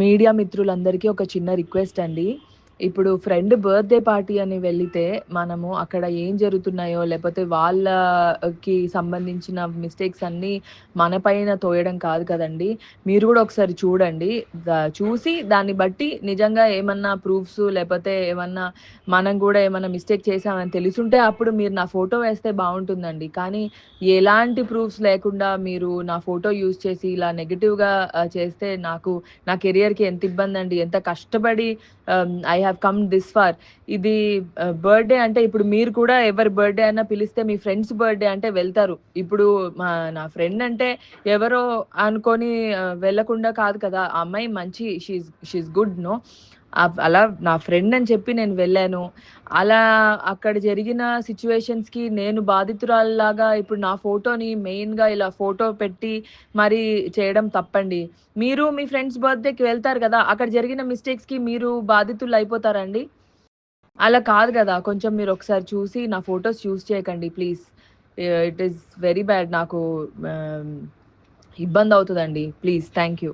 Media మిత్రులందరికీ ఒక చిన్న రిక్వెస్ట్ అండి. ఇప్పుడు ఫ్రెండ్ బర్త్‌డే పార్టీ అని వెళితే మనము అక్కడ ఏం జరుగుతున్నాయో, లేకపోతే వాళ్ళకి సంబంధించిన మిస్టేక్స్ అన్నీ మన పైన తోయడం కాదు కదండి మీరు కూడా ఒకసారి చూడండి. చూసి దాన్ని బట్టి నిజంగా ఏమన్నా ప్రూఫ్స్ లేకపోతే ఏమన్నా మనం కూడా ఏమన్నా మిస్టేక్ చేశామని తెలుసుంటే అప్పుడు మీరు నా ఫోటో వేస్తే బాగుంటుందండి కానీ ఎలాంటి ప్రూఫ్స్ లేకుండా మీరు నా ఫోటో యూజ్ చేసి ఇలా నెగిటివ్గా చేస్తే నాకు నా కెరియర్‌కి ఎంత ఇబ్బందండి. ఎంత కష్టపడి I have come this far. ఇది uh, బర్త్‌డే అంటే ఇప్పుడు మీరు కూడా ఎవరి బర్త్‌డే అయినా పిలిస్తే మీ ఫ్రెండ్స్ బర్త్‌డే అంటే వెళ్తారు. ఇప్పుడు మా నా ఫ్రెండ్ అంటే ఎవరో అనుకొని uh, వెళ్ళకుండా కాదు కదా! ఆ అమ్మాయి మంచి షీ షీఈ్ గుడ్ నో. అలా నా ఫ్రెండ్ అని చెప్పి నేను వెళ్ళాను. అలా అక్కడ జరిగిన సిచ్యువేషన్స్కి నేను బాధితురాల్లాగా ఇప్పుడు నా ఫోటోని మెయిన్‌గా ఇలా ఫోటో పెట్టి మరి చేయడం తప్పండి. మీరు మీ ఫ్రెండ్స్ బర్త్‌డేకి వెళ్తారు కదా అక్కడ జరిగిన మిస్టేక్స్‌కి మీరు బాధితులు అయిపోతారండి అలా కాదు కదా కొంచెం మీరు ఒకసారి చూసి నా ఫోటోస్ చూస్ చేయకండి please. It is very bad నాకు ఇబ్బంది అవుతుందండి ప్లీజ్. Thank you.